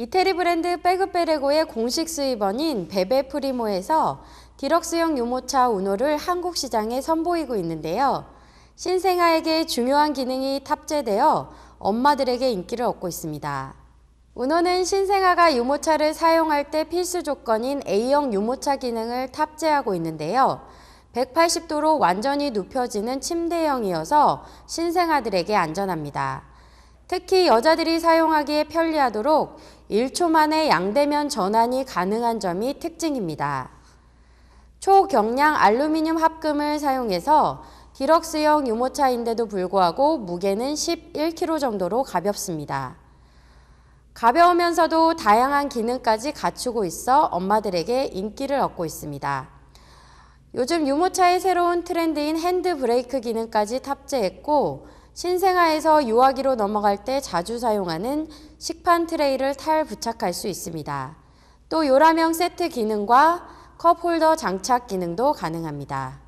이태리 브랜드 백그베레고의 공식 수입원인 베베 프리모에서 디럭스형 유모차 우노를 한국 시장에 선보이고 있는데요. 신생아에게 중요한 기능이 탑재되어 엄마들에게 인기를 얻고 있습니다. 우노는 신생아가 유모차를 사용할 때 필수 조건인 A형 유모차 기능을 탑재하고 있는데요. 180도로 완전히 눕혀지는 침대형이어서 신생아들에게 안전합니다. 특히 여자들이 사용하기에 편리하도록 1초 만에 양대면 전환이 가능한 점이 특징입니다. 초경량 알루미늄 합금을 사용해서 디럭스형 유모차인데도 불구하고 무게는 11kg 정도로 가볍습니다. 가벼우면서도 다양한 기능까지 갖추고 있어 엄마들에게 인기를 얻고 있습니다. 요즘 유모차의 새로운 트렌드인 핸드 브레이크 기능까지 탑재했고 신생아에서 유아기로 넘어갈 때 자주 사용하는 식판 트레이를 탈 부착할 수 있습니다. 또 요람형 세트 기능과 컵 홀더 장착 기능도 가능합니다.